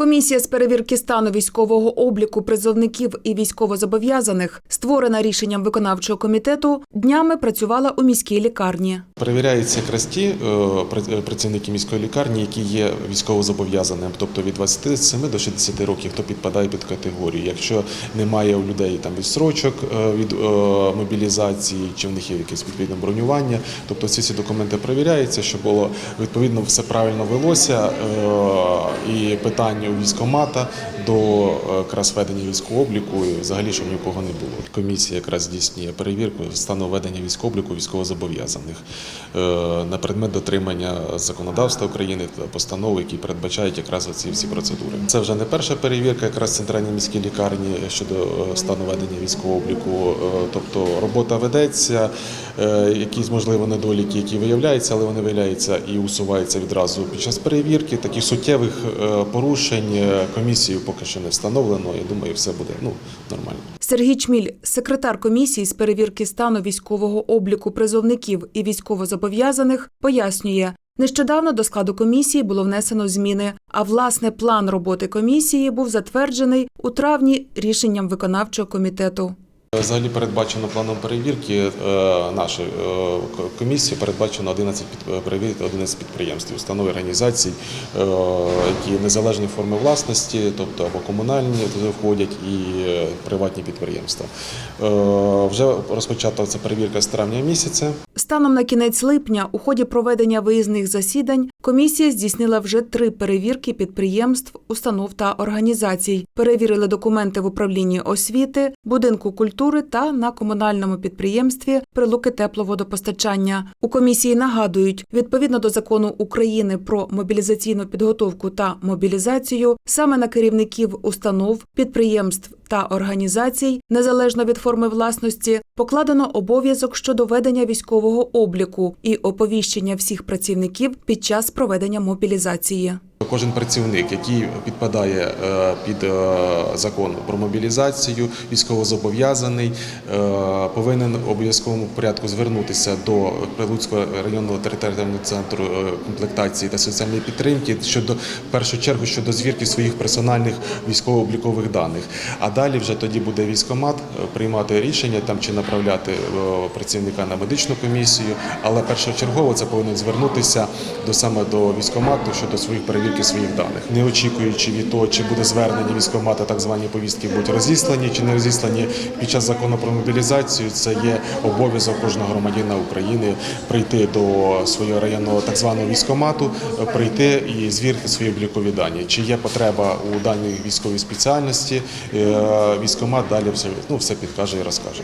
Комісія з перевірки стану військового обліку призовників і військовозобов'язаних, створена рішенням виконавчого комітету, днями працювала у міській лікарні. Перевіряються якраз е, е, працівники міської лікарні, які є військовозобов'язаними, тобто від 27 до 60 років, хто підпадає під категорію. Якщо немає у людей там відстрочок е, від мобілізації, чи в них є якесь відповідне бронювання, тобто всі ці документи перевіряються, щоб було відповідно все правильно велося і питання у військомата до е, якраз ведення військового обліку і взагалі, щоб нікого не було. Комісія якраз здійснює перевірку стану ведення військового обліку військовозобов'язаних е, на предмет дотримання законодавства України та постанов, які передбачають якраз ці всі процедури. Це вже не перша перевірка, якраз в центральній міській лікарні щодо е, стану ведення військового обліку. Тобто робота ведеться, якісь можливо недоліки, які виявляються, але вони виявляються і усуваються відразу під час перевірки. Таких суттєвих е, порушень е, комісією поки що не встановлено. Я думаю, все буде ну нормально. Сергій Чміль, секретар комісії з перевірки стану військового обліку призовників і військовозобов'язаних, пояснює. Нещодавно до складу комісії було внесено зміни, а власне план роботи комісії був затверджений у травні рішенням виконавчого комітету. Взагалі передбачено планом перевірки е, нашої е, комісії передбачено 11 під перевірити 11 підприємств, установ організацій, е, які незалежні форми власності, тобто або комунальні туди входять і е, приватні підприємства. Е, Вже розпочата ця перевірка з травня місяця. Станом на кінець липня, у ході проведення виїзних засідань, комісія здійснила вже три перевірки підприємств, установ та організацій. Перевірили документи в управлінні освіти, будинку культури та на комунальному підприємстві прилуки тепловодопостачання. У комісії нагадують, відповідно до закону України про мобілізаційну підготовку та мобілізацію, саме на керівників установ, підприємств та організацій, незалежно від форми власності, покладено обов'язок щодо ведення військового обліку і оповіщення всіх працівників під час проведення мобілізації. Кожен працівник, який підпадає е, під е, закон про мобілізацію, військовозобов'язаний, е, повинен в обов'язковому порядку звернутися до Прилуцького районного територіального центру комплектації та соціальної підтримки щодо в першу чергу щодо звірки своїх персональних військово-облікових даних. А далі вже тоді буде військомат приймати рішення там чи направляти працівника на медичну комісію. Але першочергово це повинен звернутися до саме до військомату щодо своїх перевірки своїх даних, не очікуючи від того, чи буде звернення військомата, так звані повістки будуть розіслані чи не розіслані під час закону про мобілізацію. Це є обов'язок кожного громадянина України прийти до свого районного так званого військомату, прийти і звірити свої облікові дані. Чи є потреба у даній військовій спеціальності, е, військомат далі все ну все підкаже і розкаже.